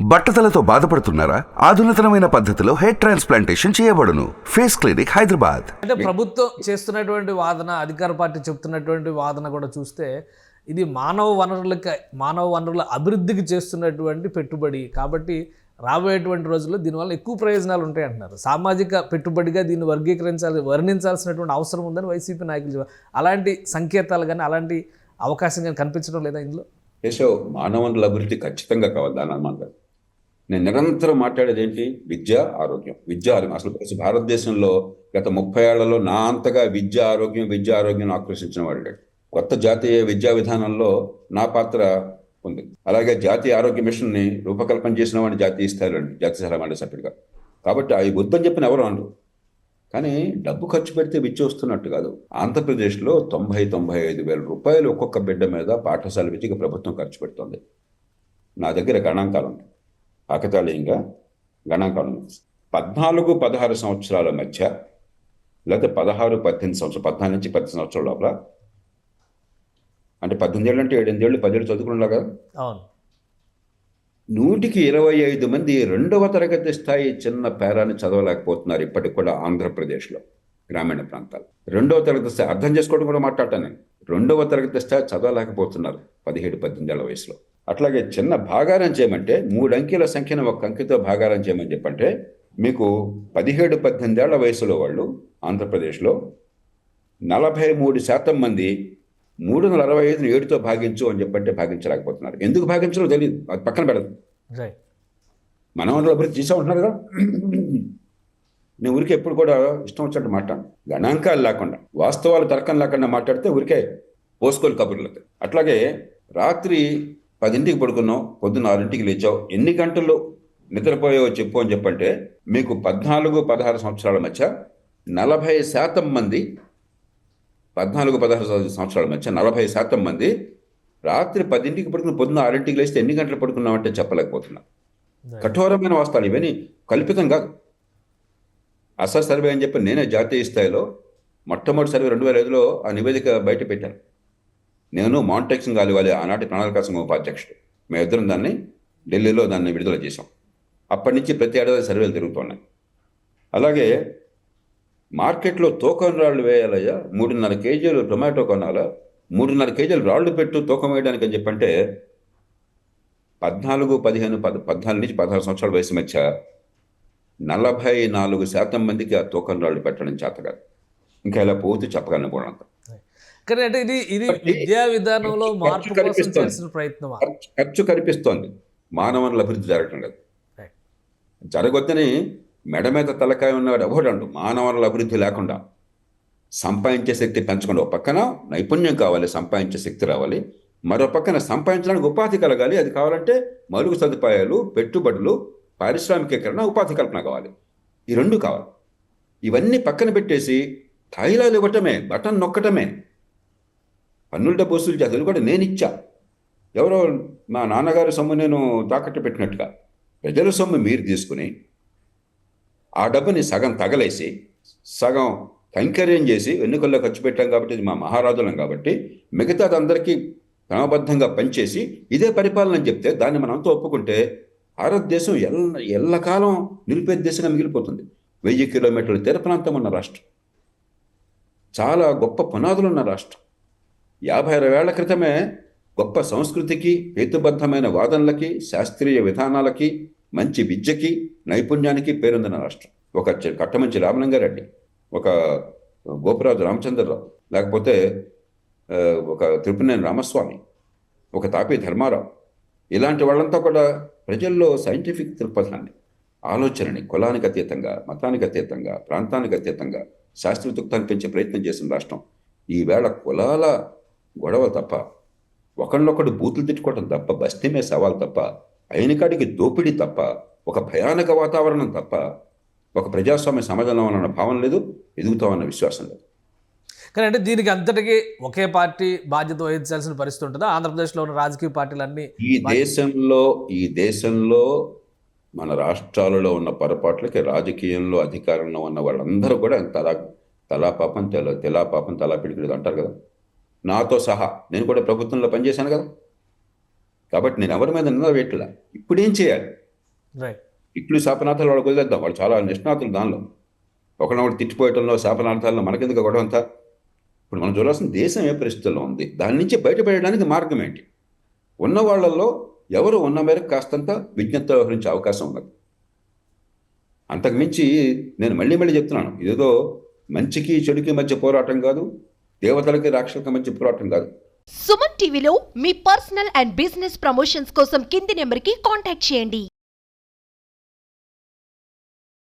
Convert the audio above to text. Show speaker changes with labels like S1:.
S1: బట్టతలతో బాధపడుతున్నారా? ఆధునితనమైన పద్ధతిలో హెయిర్ ట్రాన్స్ప్లాంటేషన్ చేయబడును. Face clinic Hyderabad.
S2: అంటే ప్రభుత్వం చేస్తున్నటువంటి వాదన అధికార పార్టీ చెప్తున్నటువంటి వాదన కూడా చూస్తే ఇది మానవ వనరులకి మానవ వనరుల అభివృద్ధికి చేస్తున్నటువంటి పెట్టుబడి. కాబట్టి రాబోయేటువంటి రోజుల్లో దీనివల్ల ఎక్కువ ప్రయోజనాలు ఉంటాయి అంటున్నారు. సామాజిక పెట్టుబడిగా దీన్ని వర్గీకరించాలి వర్ణించాల్సినటువంటి అవసరం ఉందని వైసీపీ నాయకులు. అలాంటి సంకేతాలు కానీ అలాంటి అవకాశం కానీ కనిపించడం లేదా ఇందులో?
S3: కేశవ్ మానవ వనరుల అభివృద్ధి ఖచ్చితంగా కావాలి దాని అనుమానం. నేను నిరంతరం మాట్లాడేది ఏంటి? విద్య ఆరోగ్యం. విద్య ఆరోగ్యం. అసలు భారతదేశంలో గత ముప్పై ఏళ్ళలో నా అంతగా విద్య ఆరోగ్యం విద్య ఆరోగ్యం ఆకర్షించిన వాడు కొత్త జాతీయ విద్యా విధానంలో నా పాత్ర ఉంది. అలాగే జాతీయ ఆరోగ్య మిషన్ని రూపకల్పన చేసిన వాడిని జాతీయ స్థాయిలో జాతీయ సలహా మండలి సభ్యుడిగా. కాబట్టి అవి వద్దని చెప్పిన ఎవరు అనరు. కానీ డబ్బు ఖర్చు పెడితే విద్య వస్తున్నట్టు కాదు. ఆంధ్రప్రదేశ్లో తొంభై తొంభై ఐదు వేల రూపాయలు ఒక్కొక్క బిడ్డ మీద పాఠశాల విద్యకు ప్రభుత్వం ఖర్చు పెడుతుంది. నా దగ్గర గణాంకాలు ఉన్నాయి. కాకతాళీయంగా గణాంకాలు పద్నాలుగు పదహారు సంవత్సరాల మధ్య లేకపోతే పదహారు పద్దెనిమిది సంవత్సరాలు పద్నాలుగు నుంచి పద్దెనిమిది సంవత్సరాల లోపల అంటే పద్దెనిమిది ఏళ్ళు అంటే ఏడెనిమిది ఏళ్ళు పదేళ్ళు చదువుకున్నా కదా నూటికి ఇరవై ఐదు మంది రెండవ తరగతి స్థాయి చిన్న పేరాన్ని చదవలేకపోతున్నారు ఇప్పటికి కూడా ఆంధ్రప్రదేశ్లో గ్రామీణ ప్రాంతాలు. రెండవ తరగతి స్థాయి అర్థం చేసుకోవడం కూడా మాట్లాడతాను నేను. రెండవ తరగతి స్థాయి చదవలేకపోతున్నారు పదిహేడు పద్దెనిమిది ఏళ్ళ వయసులో. అట్లాగే చిన్న భాగారం చేయమంటే మూడు అంకెల సంఖ్యను ఒక అంకెతో భాగారం చేయమని చెప్పంటే మీకు పదిహేడు పద్దెనిమిది ఏళ్ళ వయసులో వాళ్ళు ఆంధ్రప్రదేశ్లో నలభై మూడు శాతం మంది మూడు వందల అరవై ఐదుని ఏడుతో భాగించు అని చెప్పంటే భాగించలేకపోతున్నారు. ఎందుకు భాగించలో తెలియదు అది పక్కన పెడదు. మనం అందులో అభివృద్ధి చేసా ఉంటున్నారు కదా. నేను ఊరికే ఎప్పుడు కూడా ఇష్టం వచ్చినట్టు మాట్లాడు గణాంకాలు లేకుండా వాస్తవాలు తర్కం లేకుండా మాట్లాడితే ఊరికే పోసుకోలు కబుర్లు అట్లాగే రాత్రి పదింటికి పడుకున్నావు పొద్దున్న ఆరింటికి లేచావు. ఎన్ని గంటలు నిద్రపోయావో చెప్పు అని చెప్పంటే మీకు పద్నాలుగు పదహారు సంవత్సరాల మధ్య నలభై శాతం మంది పద్నాలుగు పదహారు సంవత్సరాల మధ్య నలభై శాతం మంది రాత్రి పదింటికి పడుకుని పొద్దున్న ఆరింటికి లేస్తే ఎన్ని గంటలు పడుకున్నామంటే చెప్పలేకపోతున్నా. కఠోరమైన వాస్తవాలు ఇవన్నీ కల్పితం కాదు. అసలు సర్వే అని చెప్పి నేనే జాతీయ స్థాయిలో మొట్టమొదటి సర్వే రెండు వేల ఐదులో ఆ నివేదిక బయట పెట్టాను. నేను మాంటెక్సింగ్ గాలివాలి ఆనాటి ప్రణాళిక సంఘం ఉపాధ్యక్షుడు. మేమిద్దరం దాన్ని ఢిల్లీలో దాన్ని విడుదల చేశాం. అప్పటి నుంచి ప్రతి ఏడాది సర్వేలు తిరుగుతున్నాయి. అలాగే మార్కెట్లో తూకం రాళ్ళు వేయాలయ్యా మూడున్నర కేజీలు టొమాటో కొనాలా మూడున్నర కేజీలు రాళ్ళు పెట్టు తూకం వేయడానికి అని చెప్పంటే పద్నాలుగు పదిహేను పద్ పద్నాలుగు నుంచి పదహారు సంవత్సరాల వయసు మధ్య నలభై నాలుగు శాతం మందికి ఆ తూకం రాళ్ళు పెట్టడం చేత కాదు. ఇంకా ఇలా పోతూ చెప్పగలను కూడా అంత.
S2: కానీ అంటే ఇది ఇది విద్యా విధానంలో మార్పు కోసం. చేసిన ప్రయత్నమా?
S3: ఖర్చు- కనిపిస్తోంది. మానవనుల అభివృద్ధి జరగటం లేదు. జరగొద్దని మెడ మీద తలకాయ ఉన్నవాడు ఎవడండు మానవనుల అభివృద్ధి లేకుండా సంపాదించే శక్తి పెంచకుండా ఒక పక్కన నైపుణ్యం కావాలి సంపాదించే శక్తి రావాలి. మరో పక్కన సంపాదించడానికి ఉపాధి కలగాలి. అది కావాలంటే మరుగు సదుపాయాలు పెట్టుబడులు పారిశ్రామికీకరణ ఉపాధి కల్పన కావాలి. ఈ రెండు కావాలి. ఇవన్నీ పక్కన పెట్టేసి తాయిలాలు ఇవ్వటమే బటన్ నొక్కటమే పన్నుల డబ్బు వసూలు చేసేది కూడా నేను ఇచ్చా. ఎవరో మా నాన్నగారి సొమ్ము నేను తాకట్టు పెట్టినట్టుగా. ప్రజల సొమ్ము మీరు తీసుకుని ఆ డబ్బుని సగం తగలేసి సగం కైంకర్యం చేసి ఎన్నికల్లో ఖర్చు పెట్టాం కాబట్టి ఇది మా మహారాజులం కాబట్టి మిగతాది అందరికీ క్రమబద్ధంగా పనిచేసి ఇదే పరిపాలన అని చెప్తే దాన్ని మనం అంతా ఒప్పుకుంటే భారతదేశం ఎల్ల ఎల్లకాలం నిలిపే దేశంగా మిగిలిపోతుంది. వెయ్యి కిలోమీటర్ల తీర ప్రాంతం ఉన్న రాష్ట్రం. చాలా గొప్ప పునాదులు ఉన్న రాష్ట్రం. యాభై అరవై ఏళ్ళ క్రితమే గొప్ప సంస్కృతికి హేతుబద్ధమైన వాదనలకి శాస్త్రీయ విధానాలకి మంచి విద్యకి నైపుణ్యానికి పేరొందిన రాష్ట్రం. ఒక కట్టమంచి రామలింగారెడ్డి ఒక గోపురాజు రామచంద్రరావు లేకపోతే ఒక త్రిపునేని రామస్వామి ఒక తాపి ధర్మారావు. ఇలాంటి వాళ్ళంతా కూడా ప్రజల్లో సైంటిఫిక్ దృక్పథాన్ని ఆలోచనని కులానికి అతీతంగా మతానికి అతీతంగా ప్రాంతానికి అతీతంగా శాస్త్రయుక్తాన్ని పెంచే ప్రయత్నం చేసిన రాష్ట్రం. ఈవేళ కులాల గొడవ తప్ప ఒకళ్ళొకడు బూతులు తిట్టుకోవడం తప్ప బస్తీమే సవాల్ తప్ప అయినకాడికి దోపిడీ తప్ప ఒక భయానక వాతావరణం తప్ప ఒక ప్రజాస్వామ్య సమాజంలో ఉన్న భావన లేదు ఎదుగుతామన్న విశ్వాసం లేదు.
S2: కానీ అంటే దీనికి అంతటికీ ఒకే పార్టీ బాధ్యత వహించాల్సిన పరిస్థితి ఉంటుందా? ఆంధ్రప్రదేశ్లో ఉన్న రాజకీయ పార్టీలన్నీ
S3: ఈ దేశంలో ఈ దేశంలో మన రాష్ట్రాలలో ఉన్న పొరపాట్లకి రాజకీయంలో అధికారంలో ఉన్న వాళ్ళందరూ కూడా తలా తలా పాపం తెల తెలా పాపం తలా పిడికిడు అంటారు కదా? నాతో సహా. నేను కూడా ప్రభుత్వంలో పనిచేశాను కదా. కాబట్టి నేను ఎవరి మీద నింద వేయట్లా. ఇప్పుడు ఏం చేయాలి? ఇట్లు శాపనార్థాలు వాళ్ళకి వదిలేద్దాం. వాళ్ళు చాలా నిష్ణాతులు దానిలో. ఒకరినొకటి తిట్టిపోయటంలో శాపనార్థాలను మనకెందుకు గొడవ అంతా ఇప్పుడు మనం చూడాల్సిన దేశం ఏ పరిస్థితుల్లో ఉంది? దాని నుంచి బయటపడడానికి మార్గం ఏంటి? ఉన్న వాళ్ళల్లో ఎవరు ఉన్న మేరకు కాస్తంత విజ్ఞత వ్యవహరించే అవకాశం ఉన్నది. అంతకుమించి నేను మళ్ళీ మళ్ళీ చెప్తున్నాను. ఇదేదో మంచికి చెడుకి మధ్య పోరాటం కాదు. దేవతలకి రాక్షసులకి మధ్య పోరాటం కాదు.
S4: సుమన్ టీవీలో మీ పర్సనల్ అండ్ బిజినెస్ ప్రమోషన్స్ కోసం కింది నెంబర్కి కాంటాక్ట్ చేయండి.